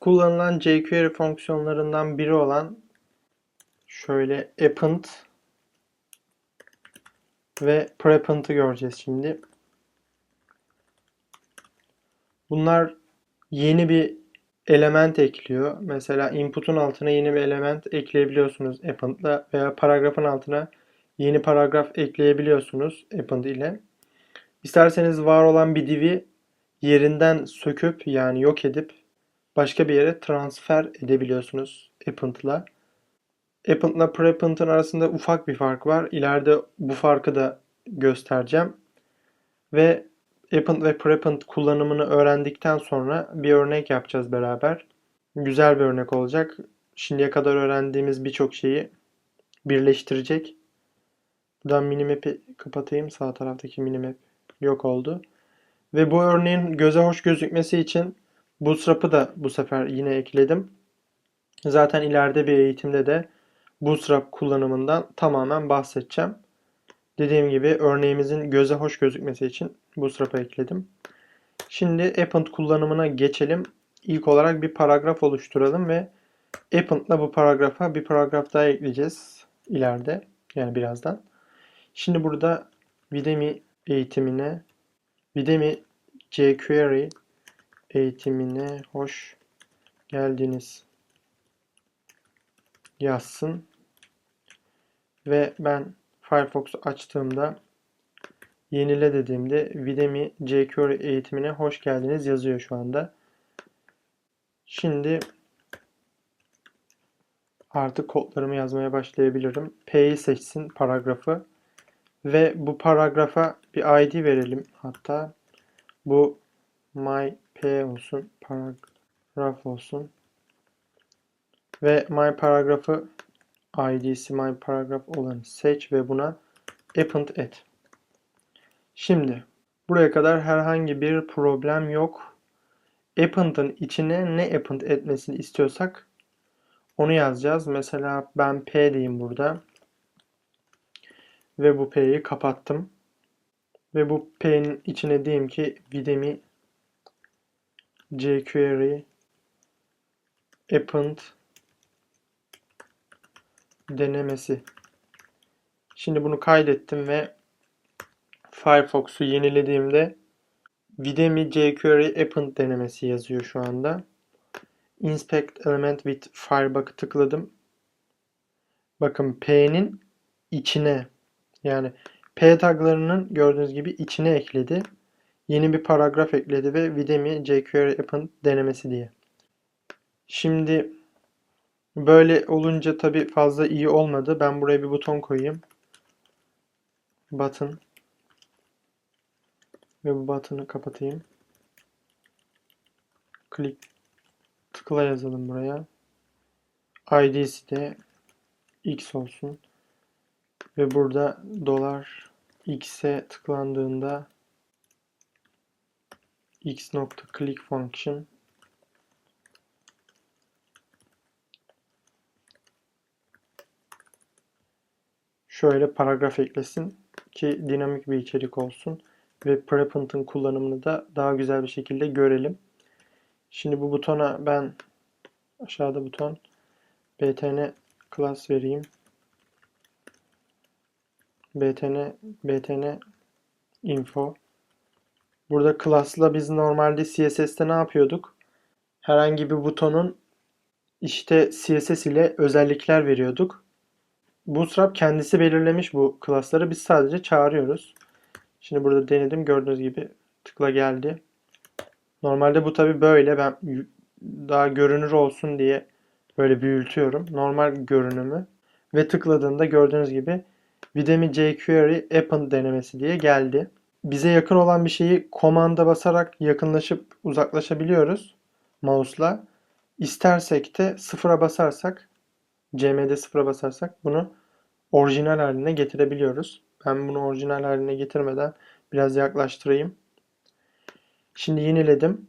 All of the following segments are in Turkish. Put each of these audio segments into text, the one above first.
Kullanılan jQuery fonksiyonlarından biri olan şöyle append ve prepend'ı göreceğiz şimdi. Bunlar yeni bir element ekliyor. Mesela input'un altına yeni bir element ekleyebiliyorsunuz append'la veya paragrafın altına yeni paragraf ekleyebiliyorsunuz append ile. İsterseniz var olan bir div'i yerinden söküp yani yok edip başka bir yere transfer edebiliyorsunuz append'la. Append'la prepend'ın arasında ufak bir fark var. İleride bu farkı da göstereceğim. Ve append ve prepend kullanımını öğrendikten sonra bir örnek yapacağız beraber. Güzel bir örnek olacak. Şimdiye kadar öğrendiğimiz birçok şeyi birleştirecek. Buradan minimap'i kapatayım. Sağ taraftaki minimap yok oldu. Ve bu örneğin göze hoş gözükmesi için Bootstrap'ı da bu sefer yine ekledim. Zaten ileride bir eğitimde de Bootstrap kullanımından tamamen bahsedeceğim. Dediğim gibi örneğimizin göze hoş gözükmesi için Bootstrap'ı ekledim. Şimdi append kullanımına geçelim. İlk olarak bir paragraf oluşturalım ve append'la bu paragrafa bir paragraf daha ekleyeceğiz ileride. Yani birazdan. Şimdi burada Udemy eğitimine Udemy jQuery eğitimine hoş geldiniz yazsın. Ve ben Firefox'u açtığımda yenile dediğimde Udemy jQuery eğitimine hoş geldiniz yazıyor şu anda. Şimdi artık kodlarımı yazmaya başlayabilirim. P'yi seçsin paragrafı ve bu paragrafa bir ID verelim hatta. Bu my p olsun, paragraf olsun. Ve my paragrafı id'si my paragraf olanı seç ve buna append et. Şimdi buraya kadar herhangi bir problem yok. Append'ın içine ne append etmesini istiyorsak onu yazacağız. Mesela ben p diyeyim burada. Ve bu p'yi kapattım. Ve bu p'nin içine diyeyim ki Udemy jQuery append denemesi. Şimdi bunu kaydettim ve Firefox'u yenilediğimde Udemy jQuery append denemesi yazıyor şu anda. Inspect element with Firebug'ı tıkladım. Bakın P'nin içine yani P taglarının gördüğünüz gibi içine ekledi. Yeni bir paragraf ekledi ve Udemy jQuery append denemesi diye. Şimdi böyle olunca tabi fazla iyi olmadı. Ben buraya bir buton koyayım. Button. Ve bu button'ı kapatayım. Klik. Tıkla yazalım buraya. ID'si de X olsun. Ve burada dolar X'e tıklandığında x nokta click function şöyle paragraf eklesin ki dinamik bir içerik olsun ve prepend'ın kullanımını da daha güzel bir şekilde görelim. Şimdi bu butona ben aşağıda buton btn class vereyim. btn btn info Burada class'la biz normalde CSS'te ne yapıyorduk? Herhangi bir butonun işte CSS ile özellikler veriyorduk. Bootstrap kendisi belirlemiş bu class'ları. Biz sadece çağırıyoruz. Şimdi burada denedim. Gördüğünüz gibi tıkla geldi. Normalde bu tabi böyle. Ben daha görünür olsun diye böyle büyütüyorum. Normal görünümü. Ve tıkladığında gördüğünüz gibi Udemy jQuery append denemesi diye geldi bize yakın olan bir şeyi komanda basarak yakınlaşıp uzaklaşabiliyoruz mouse'la. İstersek de sıfıra basarsak CM'de sıfıra basarsak bunu orijinal haline getirebiliyoruz. Ben bunu orijinal haline getirmeden biraz yaklaştırayım. Şimdi yeniledim.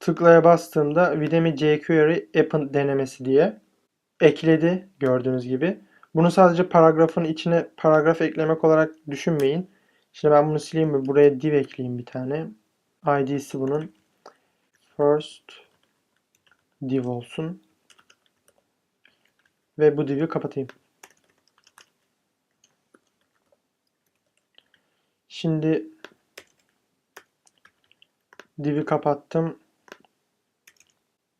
Tıklaya bastığımda Udemy jQuery append denemesi diye ekledi gördüğünüz gibi. Bunu sadece paragrafın içine paragraf eklemek olarak düşünmeyin. Şimdi ben bunu sileyim mi? Buraya div ekleyeyim bir tane. ID'si bunun. First div olsun. Ve bu div'i kapatayım. Şimdi div'i kapattım.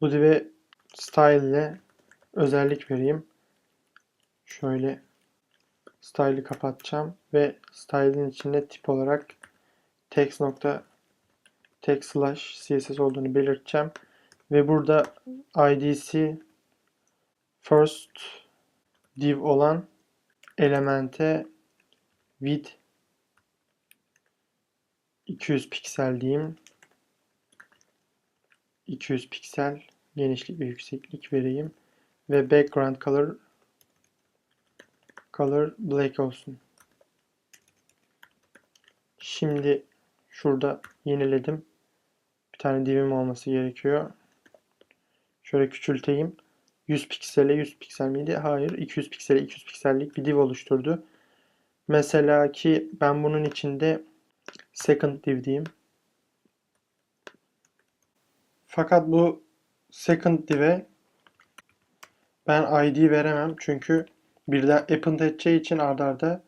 Bu div'e style ile özellik vereyim. Şöyle style'ı kapatacağım ve style'in içinde tip olarak text nokta text slash css olduğunu belirteceğim ve burada idc first div olan elemente width 200 piksel diyeyim. 200 piksel genişlik ve yükseklik vereyim ve background color color black olsun. Şimdi şurada yeniledim. Bir tane divim olması gerekiyor. Şöyle küçülteyim. 100 piksele 100 piksel miydi? Hayır. 200 piksele 200 piksellik bir div oluşturdu. Mesela ki ben bunun içinde second div diyeyim. Fakat bu second div'e ben id veremem. Çünkü birden append edeceği için ardarda arda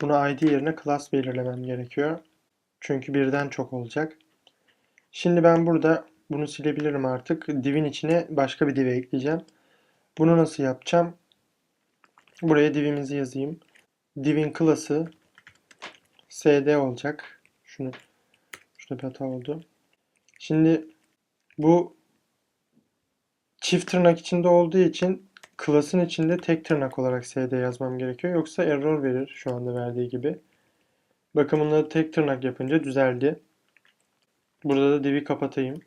buna id yerine class belirlemem gerekiyor. Çünkü birden çok olacak. Şimdi ben burada bunu silebilirim artık. Div'in içine başka bir div ekleyeceğim. Bunu nasıl yapacağım? Buraya div'imizi yazayım. Div'in class'ı sd olacak. Şunu şurada bir hata oldu. Şimdi bu çift tırnak içinde olduğu için class'ın içinde tek tırnak olarak sd yazmam gerekiyor. Yoksa error verir şu anda verdiği gibi. Bakın tek tırnak yapınca düzeldi. Burada da div'i kapatayım.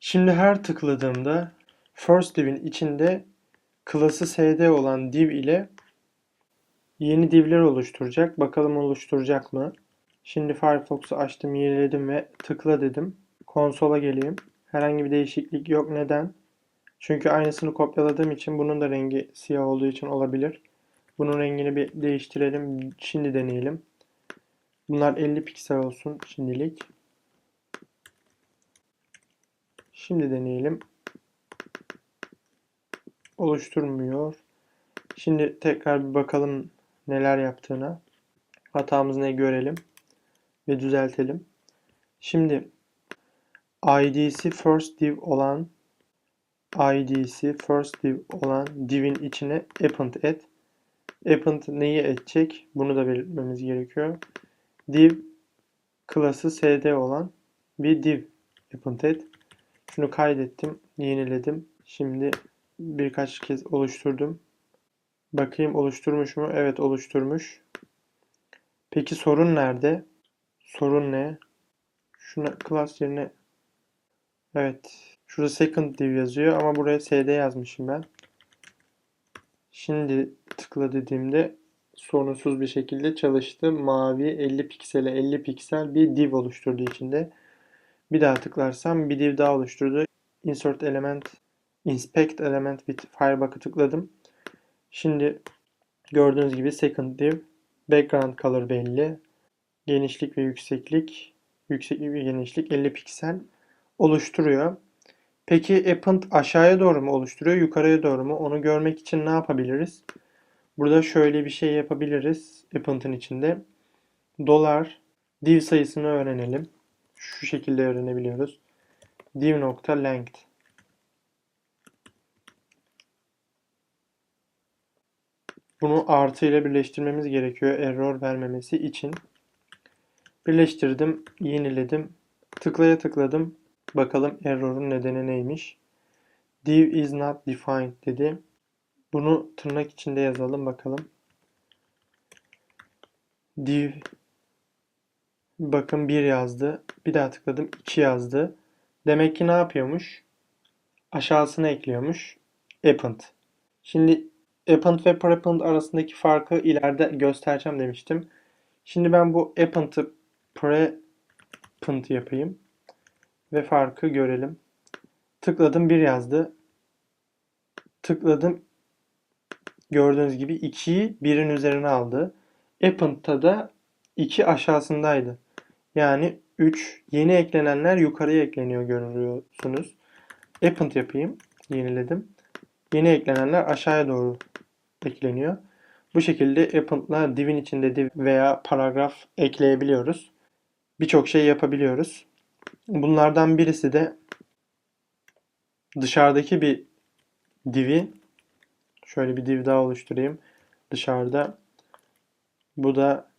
Şimdi her tıkladığımda first div'in içinde class'ı sd olan div ile yeni divler oluşturacak. Bakalım oluşturacak mı? Şimdi Firefox'u açtım, yeniledim ve tıkla dedim. Konsola geleyim. Herhangi bir değişiklik yok. Neden? Çünkü aynısını kopyaladığım için bunun da rengi siyah olduğu için olabilir. Bunun rengini bir değiştirelim. Şimdi deneyelim. Bunlar 50 piksel olsun şimdilik. Şimdi deneyelim. Oluşturmuyor. Şimdi tekrar bir bakalım neler yaptığına. Hatamız ne görelim ve düzeltelim. Şimdi id'si first div olan id'si first div olan div'in içine append et. Append neyi edecek? Bunu da belirtmemiz gerekiyor. Div klası sd olan bir div append et. Şunu kaydettim, yeniledim. Şimdi birkaç kez oluşturdum. Bakayım oluşturmuş mu? Evet oluşturmuş. Peki sorun nerede? Sorun ne? Şuna class yerine Evet. Şurada second div yazıyor ama buraya sd yazmışım ben. Şimdi tıkla dediğimde sorunsuz bir şekilde çalıştı. Mavi 50 piksele 50 piksel bir div oluşturdu içinde. Bir daha tıklarsam bir div daha oluşturdu. Insert element, inspect element with firebuck'ı tıkladım. Şimdi gördüğünüz gibi second div, background color belli. Genişlik ve yükseklik, yükseklik ve genişlik 50 piksel oluşturuyor. Peki append aşağıya doğru mu oluşturuyor, yukarıya doğru mu? Onu görmek için ne yapabiliriz? Burada şöyle bir şey yapabiliriz append'in içinde. Dolar div sayısını öğrenelim. Şu şekilde öğrenebiliyoruz. div nokta length Bunu artı ile birleştirmemiz gerekiyor error vermemesi için. Birleştirdim, yeniledim. Tıklaya tıkladım. Bakalım error'un nedeni neymiş. Div is not defined dedi. Bunu tırnak içinde yazalım bakalım. Div bakın 1 yazdı. Bir daha tıkladım 2 yazdı. Demek ki ne yapıyormuş? Aşağısına ekliyormuş. Append. Şimdi append ve prepend arasındaki farkı ileride göstereceğim demiştim. Şimdi ben bu append'ı prepend yapayım ve farkı görelim. Tıkladım 1 yazdı. Tıkladım gördüğünüz gibi 2'yi 1'in üzerine aldı. Append'da da 2 aşağısındaydı. Yani 3 yeni eklenenler yukarıya ekleniyor görüyorsunuz. Append yapayım. Yeniledim. Yeni eklenenler aşağıya doğru ekleniyor. Bu şekilde append'la divin içinde div veya paragraf ekleyebiliyoruz. Birçok şey yapabiliyoruz. Bunlardan birisi de dışarıdaki bir div'i şöyle bir div daha oluşturayım. Dışarıda bu da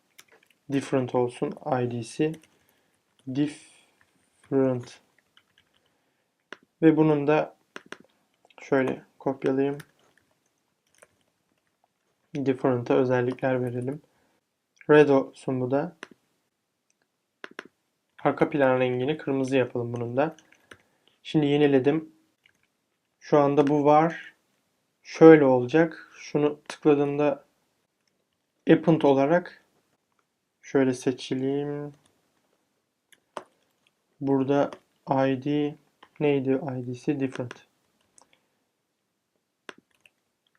different olsun id'si different ve bunun da şöyle kopyalayayım. Different'a özellikler verelim. Red olsun bu da. Arka plan rengini kırmızı yapalım bunun da. Şimdi yeniledim. Şu anda bu var. Şöyle olacak. Şunu tıkladığımda append olarak şöyle seçileyim. Burada ID neydi ID'si? Different.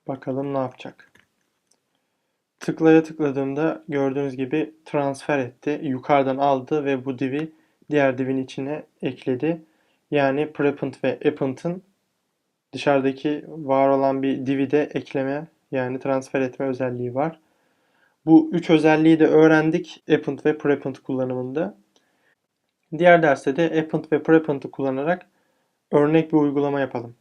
Bakalım ne yapacak. Tıklaya tıkladığımda gördüğünüz gibi transfer etti. Yukarıdan aldı ve bu div'i diğer divin içine ekledi. Yani prepend ve append'ın dışarıdaki var olan bir div'i de ekleme yani transfer etme özelliği var. Bu üç özelliği de öğrendik append ve prepend kullanımında. Diğer derste de append ve prepend'ı kullanarak örnek bir uygulama yapalım.